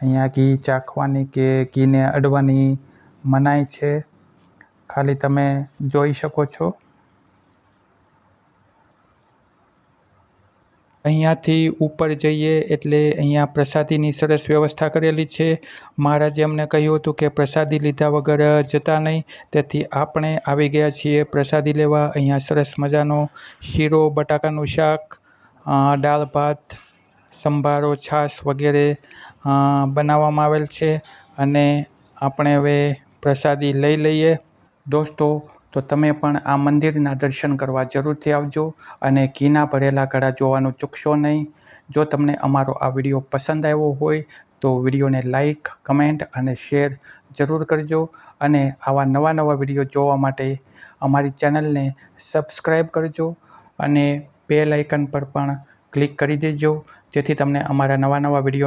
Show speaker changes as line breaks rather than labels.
અહીંયા ઘી ચાખવાની કે ઘીને અડવાની મનાઈ છે. ખાલી તમે જોઈ શકો છો. અહીંયાથી ઉપર જઈએ એટલે અહીંયા પ્રસાદીની સરસ વ્યવસ્થા કરેલી છે. મહારાજે અમને કહ્યું હતું કે પ્રસાદી લીધા વગર જતા નહીં. તેથી આપણે આવી ગયા છીએ પ્રસાદી લેવા. અહીંયા સરસ મજાનો શીરો, બટાકાનું શાક દાળ ભાત સંભારો, છાશ વગેરે બનાવવામાં આવેલ છે અને આપણે હવે પ્રસાદી લઈ લઈએ. દોસ્તો, તો તમે પણ આ મંદિરના દર્શન કરવા જરૂરથી આવજો અને ઘીના ભરેલા ઘડા જોવાનું ચૂકશો નહીં. જો તમને અમારો આ વીડિયો પસંદ આવ્યો હોય, તો વિડીયોને લાઈક, કમેન્ટ અને શેર જરૂર કરજો અને આવા નવા નવા વીડિયો જોવા માટે અમારી ચેનલને સબસ્ક્રાઈબ કરજો અને બેલ આઇકન પર પણ ક્લિક કરી દેજો. જેથી તમને અમારા નવા નવા વીડિયો